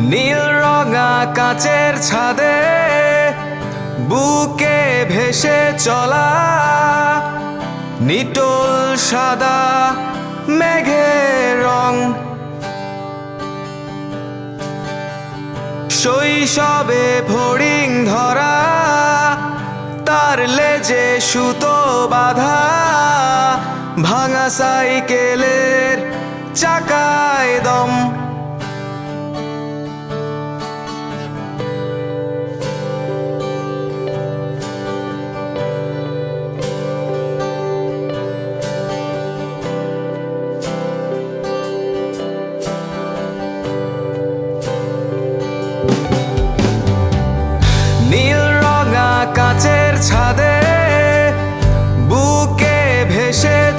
নীল রঙা কাচের ছাদে বুকে ভেসে চলা, নিটোল সাদা মেঘের রং। শৈশবে ফড়িং ধরা, তার লেজে সুতো বাঁধা, ভাঙা সাইকেলের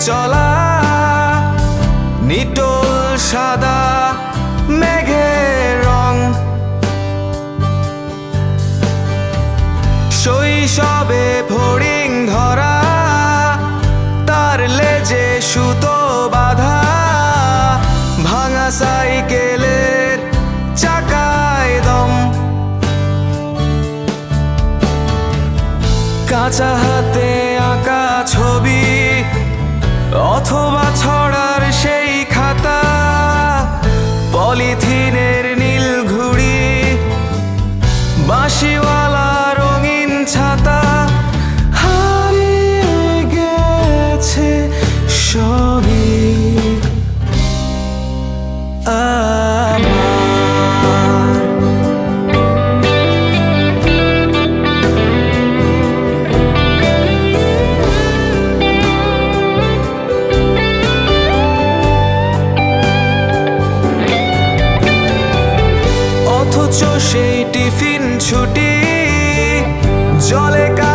চলা নিটোল সাদা মেঘের রং। শৈশবে ফড়িং ধরা, তার লেজে সুতো বাঁধা, ভাঙা সাইকেলের চাকায় দম। কাঁচা হাতে আঁকা ছবি অথবা ছড়ার সেই খাতা পলিথিনের অথচ সেই টিফিন ছুটি? জলে কাদায়